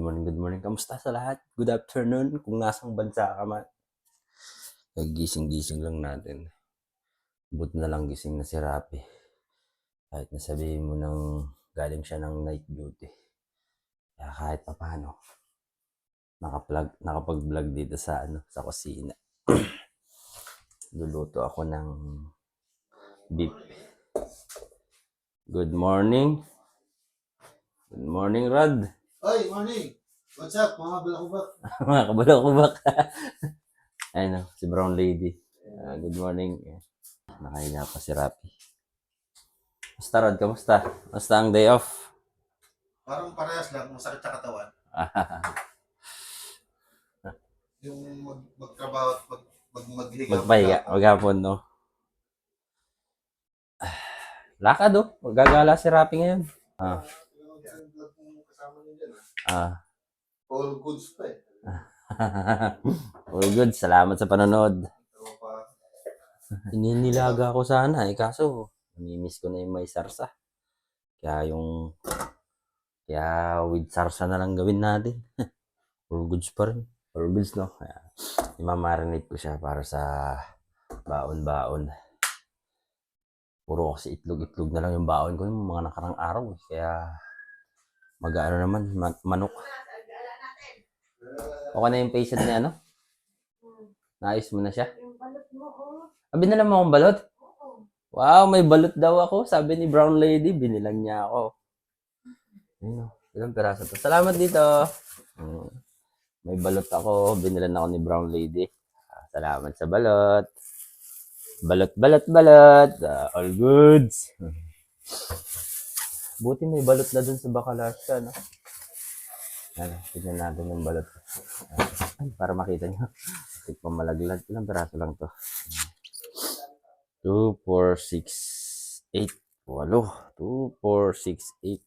morning, good morning. Kamusta sa lahat? Good afternoon kung nasang bansa ka man. Nagising-gising lang natin. Buti na lang gising na si Rapi. Kahit nasabihin mo nang galing siya ng night duty. Kaya kahit pa paano, nakaplug, nakapag-vlog dito sa, ano, sa kusina. Luluto ako ng beef. Good morning. Good morning, Rod. Oy, morning! What's up, mga balakubak? mga kabalakubak. Ayun, oh, si Brown Lady. Ah, good morning. Nakahinga pa si Rapi. Kamusta, Rod? Kamusta? Kamusta ang day off? Parang parehas lang, masakit sa katawan. Yung mag magtrabaho at mag, mag maghiga. Magpahiga. Maghapon, no? Lakad, oh. Magagala si Rapi ngayon. Ah. Yung vlog kong kasama niyo dyan, ah. All goods pa eh. All good. Salamat sa panonood. Ininilaga ko sana eh, kaso namimiss ko na yung may sarsa. Kaya yung, kaya with sarsa na lang gawin natin. All goods pa rin. All goods, no? Kaya, imamarinate ko siya para sa baon-baon. Puro kasi itlog-itlog na lang yung baon ko yung mga nakarang araw. eh. Kaya, mag-ano naman, man- manok. Okay na yung patient niya, ano? Naayos mo na siya? Yung balot mo, oh. Ah, mo akong balot? Oo. Wow, may balot daw ako. Sabi ni Brown Lady, binilang niya ako. Ayun, oh. ilang peraso to. Salamat dito. Mm. May balot ako. Binilan ako ni Brown Lady. Ah, Salamat sa balot. Balot, balot, balot. Ah, all goods. Buti may balot na dun sa Bakalasya, no? Ano, tignan natin yung balot. Ay, para makita nyo. Tikpang malaglag. Ilang peraso lang to. 2, 4, 6, 8. Walo. 2, 4, 6, 8.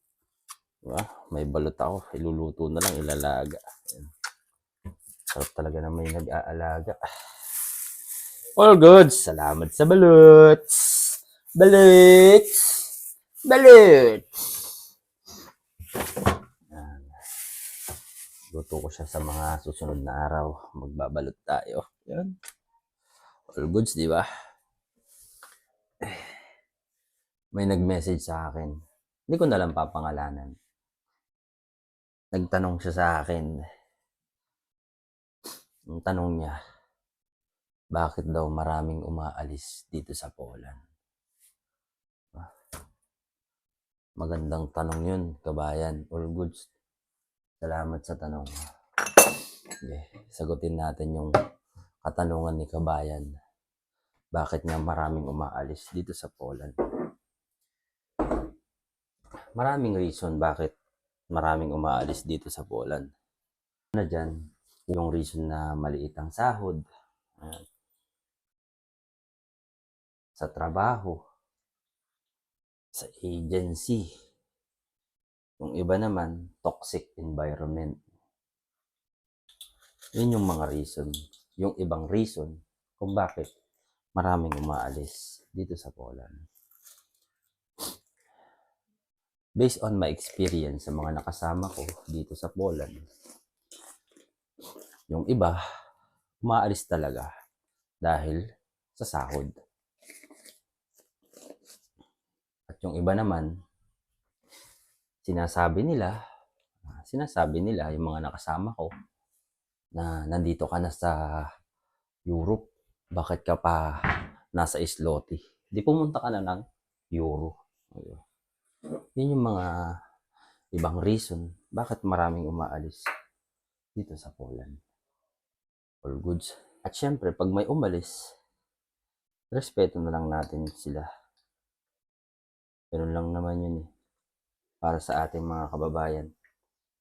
Diba? May balot ako. Iluluto na lang. Ilalaga. Ayan. Sarap talaga na may nag-aalaga. All good. Salamat sa balot. Balot. Ayan. Luto ko siya sa mga susunod na araw. Magbabalot tayo. Yan. All goods, di ba? may nag-message sa akin. Hindi ko na lang papangalanan. Nagtanong siya sa akin. Ang tanong niya, bakit daw maraming umaalis dito sa Poland? Ah. Magandang tanong yun, kabayan. All goods. Salamat sa tanong. Okay, sagutin natin yung katanungan ni kabayan. Bakit nga maraming umaalis dito sa Poland? maraming reason bakit maraming umaalis dito sa Poland. Na dyan, yung reason na maliit ang sahod, sa trabaho, sa agency, yung iba naman, toxic environment. Yun yung mga reason. Yung ibang reason kung bakit maraming umaalis dito sa Poland based on my experience sa mga nakasama ko dito sa Poland, yung iba, umaalis talaga dahil sa sahod. At yung iba naman, sinasabi nila, sinasabi nila yung mga nakasama ko na nandito ka na sa Europe, bakit ka pa nasa Isloti? Di pumunta ka na ng Euro. Yun yung mga ibang reason bakit maraming umaalis dito sa Poland. All goods. At syempre, pag may umalis, respeto na lang natin sila. Ganun lang naman yun eh. Para sa ating mga kababayan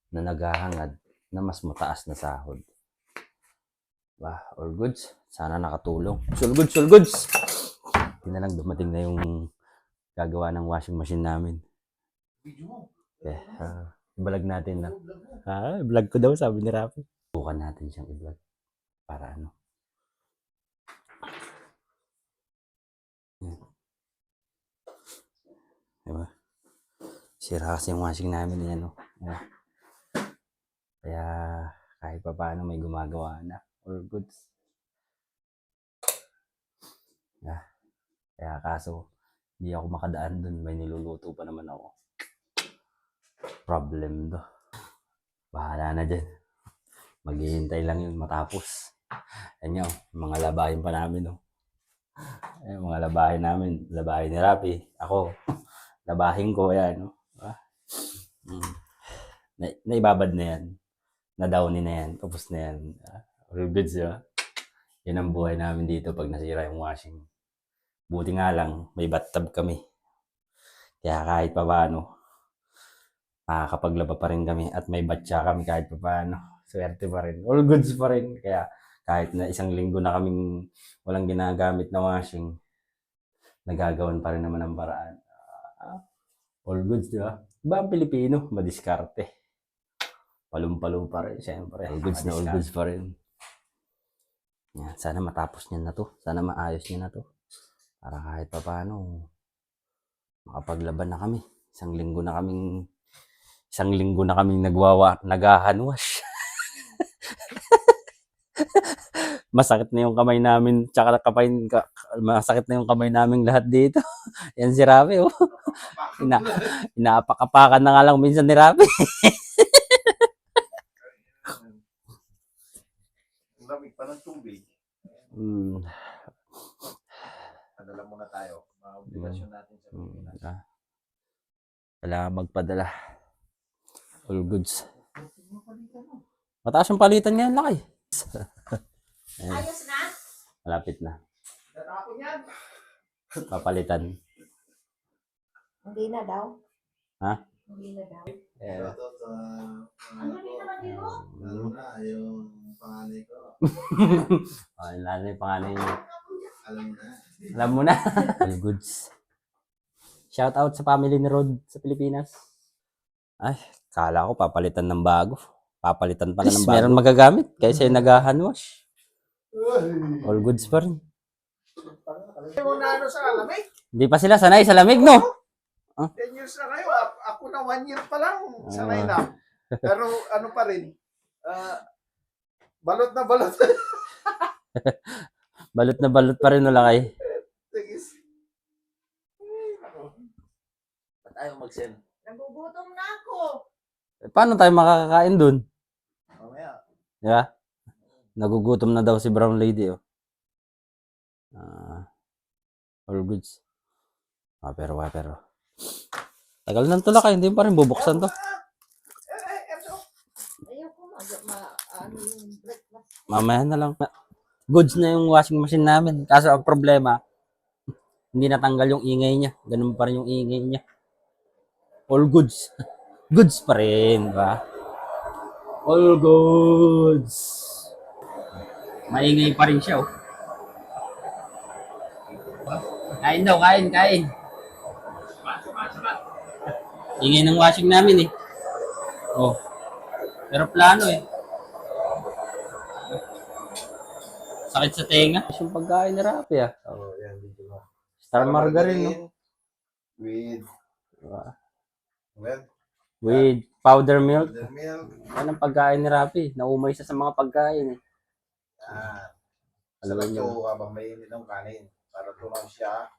na naghahangad na mas mataas na sahod. Ba, all goods. Sana nakatulong. All goods, all goods! Hindi na lang dumating na yung gagawa ng washing machine namin. Eh, ah, vlog natin na. Ah, vlog ko daw, sabi ni Rafi. Bukan natin siyang i-vlog. Para ano. Yan. Diba? Sira kasi yung washing namin yan, no? Ayan. Kaya kahit pa paano may gumagawa na. All goods. Yeah. Kaya kaso, hindi ako makadaan dun. May niluluto pa naman ako. Problem do. Bahala na dyan. Maghihintay lang yun matapos. Yan yun, mga labahin pa namin. No? Eh, mga labahin namin. Labahin ni Rapi. Ako. Labahin ko. Yan. No? Ah. Mm. Na, naibabad na yan. Na-downy na yan. Tapos na yan. Ah, all goods, di ba? Yan ang buhay namin dito pag nasira yung washing. Buti nga lang, may bathtub kami. Kaya kahit pa paano, makakapaglaba pa rin kami at may batya kami kahit pa paano. Swerte pa rin. All goods pa rin. Kaya kahit na isang linggo na kaming walang ginagamit na washing, nagagawan pa rin naman ang paraan. All goods, di ba? Iba ang Pilipino, madiskarte. Palum-palum pa rin, syempre. All goods na all goods pa rin. Yan, sana matapos niya na to. Sana maayos niya na to. Para kahit pa paano, makapaglaban na kami. Isang linggo na kaming, isang linggo na kaming nagwawa, nagahanwash. masakit na yung kamay namin, tsaka kapay, ka, masakit na yung kamay namin lahat dito. Yan si Rafi, oh. Ina, inaapak-apakan na nga lang minsan ni Rafi. Ang lamig pa ng tubig. Hmm. Padala muna tayo. Mga obligasyon natin sa Hmm, Pilipinas. ah. Kailangan magpadala. All goods. Mataas yung palitan ngayon, laki. Ayos na? malapit na. Natapon yan! Papalitan. Hindi na daw. Ha? Hindi na daw. Eh, Shoutout sa din mo. lalo na yung panganay ko. oh, lalo yung pangalan niyo. Alam mo na. Alam mo na. All goods. Shout out sa family ni Rod sa Pilipinas. Ay, kala ko papalitan ng bago. Papalitan pala ng bago. Meron magagamit kaysa yung nag-handwash. All goods pa rin. Yung na ano Hindi pa sila sanay sa lamig, no? 10 years na kayo. Ako na 1 year pa lang, sanay na. Pero ano pa rin, ah, balot na balot. Balot na balot pa rin wala kay. Ba't ayaw mag-send? Nagugutom na ako. Paano tayo makakakain dun? Mamaya. Di ba? Nagugutom na daw si Brown Lady, oh. Ah, all goods. Ah, pero, ah, pero. Tagal ng tulak, eh. hindi pa rin bubuksan to. Mamaya na lang. Goods na yung washing machine namin. Kaso ang problema, hindi natanggal yung ingay niya. Ganun pa rin yung ingay niya. All goods. goods pa rin, ba? All goods. Maingay pa rin siya, oh. Kain daw, kain, kain. Ingay ng washing namin, eh. Oh. Pero plano, eh. Sakit sa tenga. Yung pagkain ni Rapi ah. Oh, yan. Dito ba? Star margarine, no? With, Diba? with, With powder milk. the milk. Yan ang pagkain ni Rapi. Naumay siya sa mga pagkain eh. Ah, Alam Alam niyo. nyo habang mainit ng kanin. Para tumaw siya.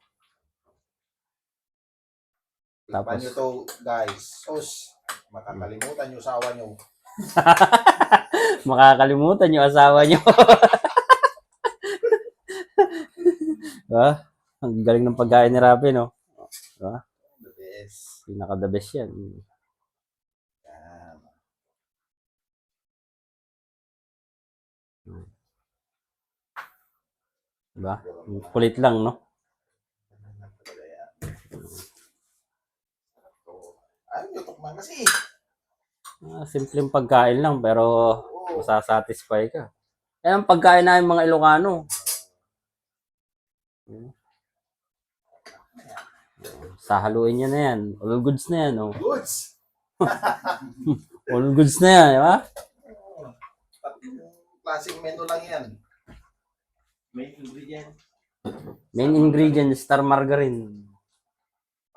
Tapos- nyo to, guys. Sus, makakalimutan nyo sawa nyo. Makakalimutan yung asawa niyo. diba? Ang galing ng pagkain ni Rapi, no? The best. Pinaka the best yan. Yan. Diba? Kulit lang, no? Ay, yutok man kasi. Ah, simpleng pagkain lang, pero Oo. masasatisfy ka. Eh, ang pagkain namin mga Ilocano. Sahaluin nyo na yan. All goods na yan, oh. Goods. All goods na yan, di ba? Klaseng menu lang yan. Main ingredient. Main ingredient, star margarine.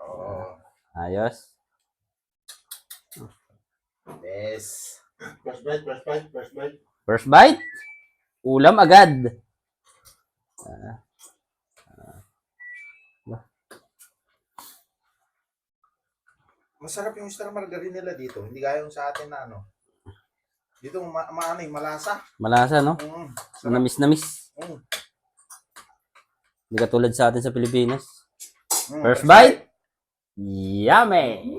Oo. Ayos. Best. First bite, first bite, first bite. First bite, ulam agad. Ah. Masarap yung star margarine nila dito. Hindi gaya yung sa atin na ano. Dito ma maano eh, malasa. Malasa, no? Mm. Namis namis. Mm. Hindi katulad sa atin sa Pilipinas. Mm. First bite, yummy!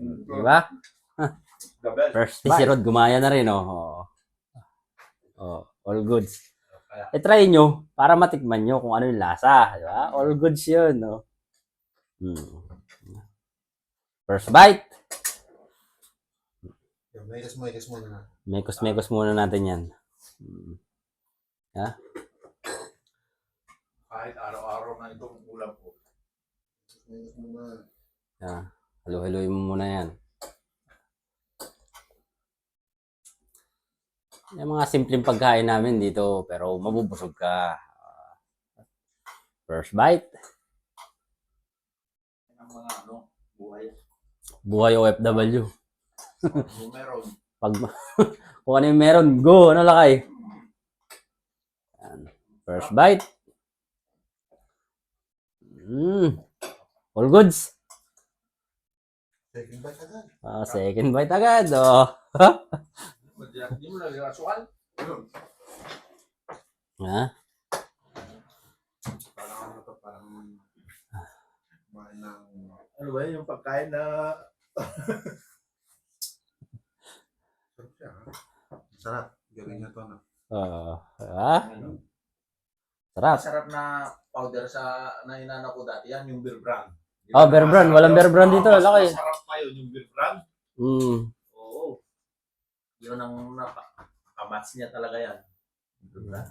Di ba? The best. First bite. Si Rod gumaya na rin, oh. Oh, all goods. E try nyo para matikman nyo kung ano yung lasa. Di ba? All goods yun, no? Hmm. First bite. Yung Mekos mo, mekos muna na. Mekos-mekos muna natin yan. Hmm. Kahit araw-araw na itong ulam ko. Mekos muna. Yeah. Halo-haloy mo muna yan. Yung mga simpleng pagkain namin dito, pero mabubusog ka. First bite, Ang mga ano, buhay. buhay OFW. Kung meron. Pag, kung ano yung meron, go, ano lakay? First bite. Mm. All goods. Second bite agad. Ah, second bite agad, oh. Hindi mo lang asukal. Ayun. Ha? Parang ano to, parang kumain ng Ano ba yun, yung pagkain na sarap siya. ha? Sarap. Galing niya to, no? Ah, ah, ano, sarap. masarap na powder sa na inano ko dati yan, yung beer brand. Di Oh, ba? Bear Brand. Walang Bear Brand dito. mas Laki. Masarap pa yun, yung beer brand. Mm. Yun ang nakamatch niya talaga yan. Diba?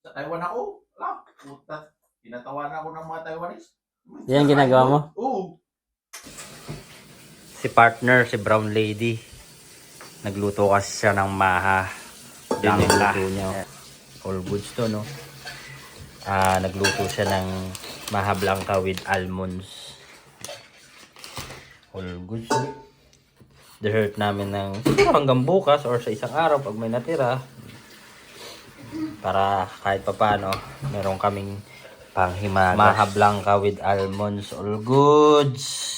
Sa Taiwan ako, wala, puta. Pinatawanan ako ng mga Taiwanese. Yan ginagawa mo? Oo. Si partner, si Brown Lady. Nagluto kasi siya ng maha. Yun yung luto niya. All goods to, no? Ah, nagluto siya ng maha blanca with almonds. All goods. Dessert namin ng siguro hanggang bukas or sa isang araw pag may natira. Para kahit papano, meron kaming panghimagas. Maha blanca with almonds. All goods.